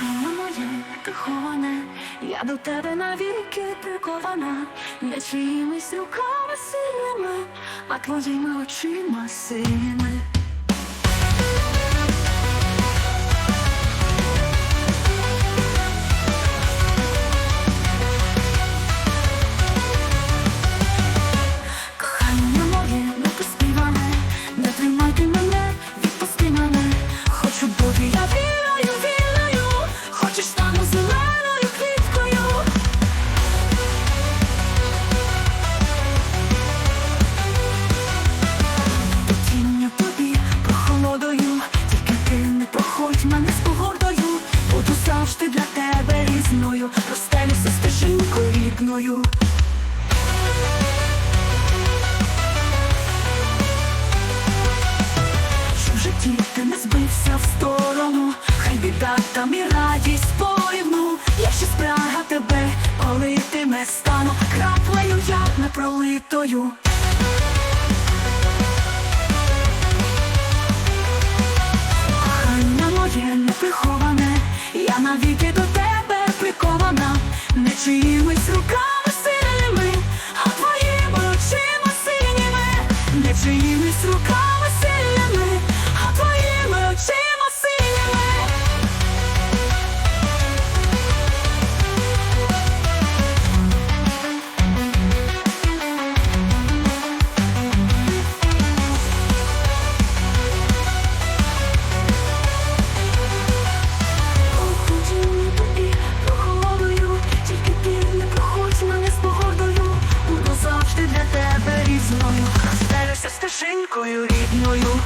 Воно моє кахоне, я до тебе навіки прикована, не чиїмись руками сильними, а твоїми очима сильними. Рідною. Щоб в житті ти не збився в сторону, хай біда там і радість порівну, якщо спрага тебе политиме стану, краплею як не пролитою. Кохання моє не приховане, я навіки до тебе прикована, не чиїмись руками чиїмись стежинкою рідною,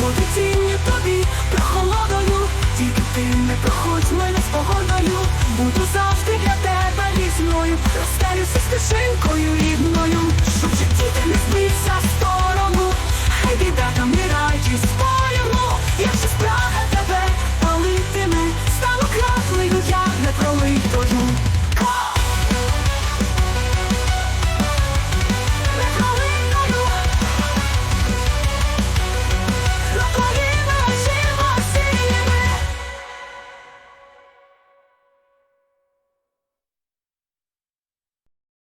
буду цінню тобі прохолодою, тільки ти не проходь мене з погодою, буду завжди для тебе різною, розстелюся